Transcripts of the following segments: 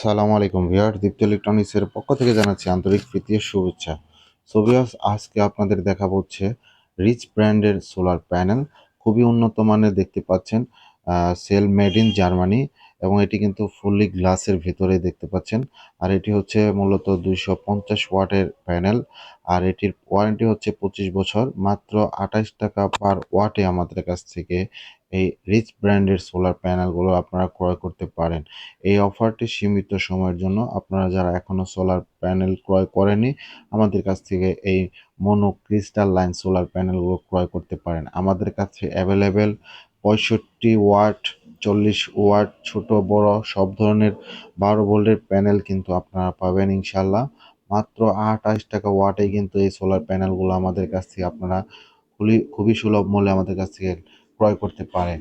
সালামু আলাইকুম ভিয়ার দীপ্ত ইলেকট্রনিক্সের পক্ষ থেকে জানাচ্ছি আন্তরিক প্রীতির শুভেচ্ছা। সো ভিউয়ার্স, আজকে আপনাদের দেখা হচ্ছে রিচ ব্র্যান্ডের সোলার প্যানেল খুবই উন্নত মানের দেখতে পাচ্ছেন সেল মেড ইন জার্মানি এবং এটি কিন্তু ফুললি গ্লাসের ভেতরে দেখতে পাচ্ছেন। আর এটি হচ্ছে মূলত দুইশো পঞ্চাশ ওয়াটের প্যানেল আর এটির ওয়ারেন্টি হচ্ছে পঁচিশ বছর, মাত্র আঠাশ টাকা পার ওয়াটে আমাদের কাছ থেকে এই রিচ ব্র্যান্ডের সোলার প্যানেলগুলো আপনারা ক্রয় করতে পারেন। এই অফারটি সীমিত সময়ের জন্য আপনারা যারা এখনও সোলার প্যানেল ক্রয় করেনি আমাদের কাছ থেকে এই মনো ক্রিস্টাল লাইন সোলার প্যানেলগুলো ক্রয় করতে পারেন। আমাদের কাছে অ্যাভেলেবেল পঁয়ষট্টি ওয়াট চল্লিশ ওয়াট ছোট, বড়, সব ধরনের বারো ভোল্টের প্যানেল কিন্তু আপনারা পাবেন ইনশাল্লাহ মাত্র আঠাশ টাকা ওয়াটে কিন্তু এই সোলার প্যানেলগুলো আমাদের কাছ থেকে আপনারা খুবই খুবই সুলভ মূল্যে আমাদের কাছ থেকে ক্রয় করতে পারেন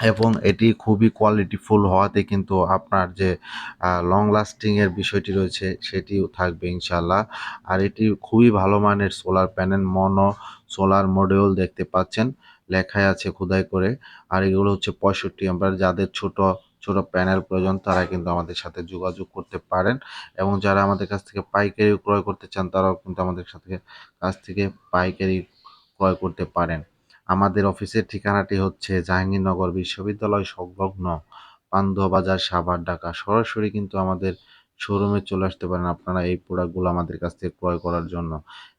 এবং এটি খুবই কোয়ালিটিফুল হওয়াতে কিন্তু আপনার যে লং লাস্টিংয়ের বিষয়টি রয়েছে, সেটিও থাকবে ইনশাল্লাহ আর এটি খুবই ভালো মানের solar panel mono solar module দেখতে পাচ্ছেন। লেখায় আছে খোদাই করে। আর এগুলো হচ্ছে পঁয়ষট্টি আমরা যাদের ছোট ছোট প্যানেল প্রয়োজন, তারা কিন্তু আমাদের সাথে যোগাযোগ করতে পারেন। এবং যারা আমাদের কাছ থেকে পাইকারি ক্রয় করতে চান, তারাও কিন্তু আমাদের সাথে কাছ থেকে পাইকারি ক্রয় করতে পারেন। আমাদের অফিসের ঠিকানাটি হচ্ছে জাহাঙ্গীরনগর বিশ্ববিদ্যালয় সংলগ্ন পান্থ বাজার সাভার ঢাকা। সরাসরি কিন্তু আমাদের শোরুমে চলে আসতে পারেন আপনারা এই প্রোডাক্টগুলো আমাদের কাছ থেকে ক্রয় করার জন্য।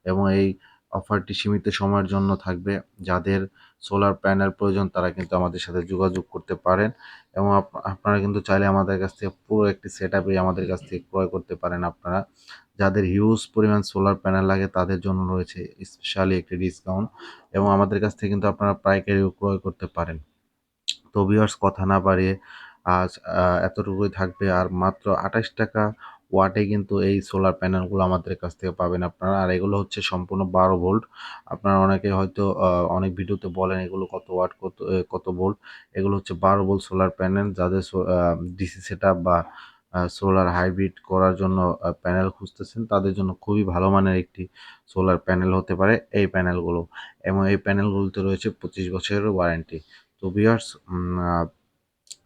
এবং এই অফারটি সীমিত সময়ের জন্য থাকবে। যাদের সোলার প্যানেল প্রয়োজন, তারা কিন্তু আমাদের সাথে যোগাযোগ করতে পারেন। এবং আপনারা কিন্তু চাইলে আমাদের কাছ থেকে পুরো একটি সেট আমাদের কাছ থেকে ক্রয় করতে পারেন আপনারা। যাদের হিউজ পরিমাণ সোলার প্যানেল লাগে তাদের জন্য রয়েছে স্পেশালি একটি ডিসকাউন্ট এবং আমাদের কাছ থেকে কিন্তু আপনারা পাইকারিও ক্রয় করতে পারেন। তো ভিউয়ার্স কথা না বাড়িয়ে আজ এতটুকুই থাকবে। আর মাত্র আঠাশ টাকা ওয়াটে কিন্তু এই সোলার প্যানেলগুলো আমাদের কাছ থেকে পাবেন আপনারা। আর এগুলো হচ্ছে সম্পূর্ণ বারো ভোল্ট আপনারা অনেকে হয়তো অনেক ভিডিওতে বলেন এগুলো কত ওয়াট কত কত ভোল্ট এগুলো হচ্ছে বারো ভোল্ট সোলার প্যানেল যাদের ডিসি সেট বা সোলার হাইব্রিড করার জন্য প্যানেল খুঁজতেছেন। তাদের জন্য খুবই ভালো মানের একটি সোলার প্যানেল হতে পারে এই প্যানেলগুলো এবং এই প্যানেলগুলোতে রয়েছে পঁচিশ বছরের ওয়ারেন্টি তো বিয়ার্স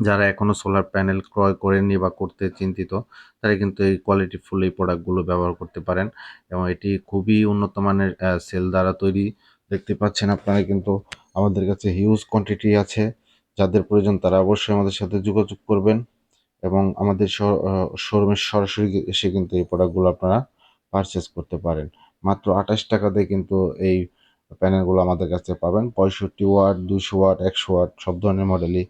যারা এখনও সোলার প্যানেল ক্রয় করেননি বা করতে চিন্তিত, তারা কিন্তু এই কোয়ালিটি ফুল এই প্রোডাক্টগুলো ব্যবহার করতে পারেন। এবং এটি খুবই উন্নত মানের সেল দ্বারা তৈরি। দেখতে পাচ্ছেন আপনারা কিন্তু আমাদের কাছে হিউজ কোয়ান্টিটি আছে। যাদের প্রয়োজন তারা অবশ্যই আমাদের সাথে যোগাযোগ করবেন। এবং আমাদের শোরুমে সরাসরি এসে কিন্তু এই প্রোডাক্টগুলো আপনারা পারচেস করতে পারেন। মাত্র আঠাশ টাকাতে কিন্তু এই প্যানেলগুলো আমাদের কাছে পাবেন। পঁয়ষট্টি ওয়াট দুশো ওয়াট, একশো ওয়াট, সব ধরনের মডেলই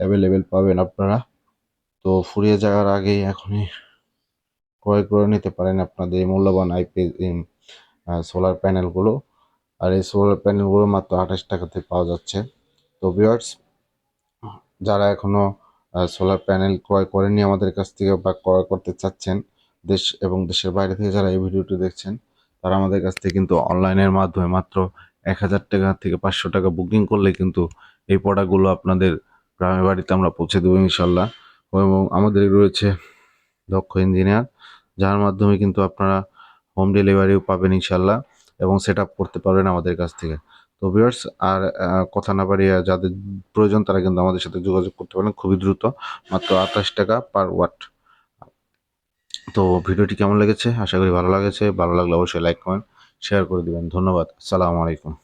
অ্যাভেলেবেল পাবেন আপনারা। তো ফুরিয়ে যাওয়ার আগেই এখনই ক্রয় করে নিতে পারেন আপনাদের এই মূল্যবান আইপি সোলার প্যানেলগুলো আর এই সোলার প্যানেলগুলো মাত্র আঠাশ টাকাতে পাওয়া যাচ্ছে। তো ভিওয়ার্স যারা এখনও সোলার প্যানেল ক্রয় করেনি আমাদের কাছ থেকে বা ক্রয় করতে চাচ্ছেন দেশ এবং দেশের বাইরে থেকে যারা এই ভিডিওটি দেখছেন, তারা আমাদের কাছ থেকে কিন্তু অনলাইনের মাধ্যমে মাত্র এক হাজার টাকা থেকে পাঁচশো টাকা বুকিং করলে কিন্তু এই প্রোডাক্টগুলো আপনাদের গ্রামের বাড়িতে আমরা পৌঁছে দেবো ইনশাল্লাহ এবং আমাদের রয়েছে দক্ষ ইঞ্জিনিয়ার যার মাধ্যমে কিন্তু আপনারা হোম ডেলিভারিও পাবেন ইনশাল্লাহ এবং সেট করতে পারবেন আমাদের কাছ থেকে। তো ভিউয়ার্স আর কথা না বাড়িয়ে যাদের প্রয়োজন তারা কিন্তু আমাদের সাথে যোগাযোগ করতে পারেন। খুবই দ্রুত, মাত্র আঠাশ টাকা পার ওয়াট তো ভিডিওটি কেমন লেগেছে? আশা করি ভালো লেগেছে। ভালো লাগলে অবশ্যই লাইক কমেন্ট শেয়ার করে দিবেন। ধন্যবাদ। সালাম আলাইকুম।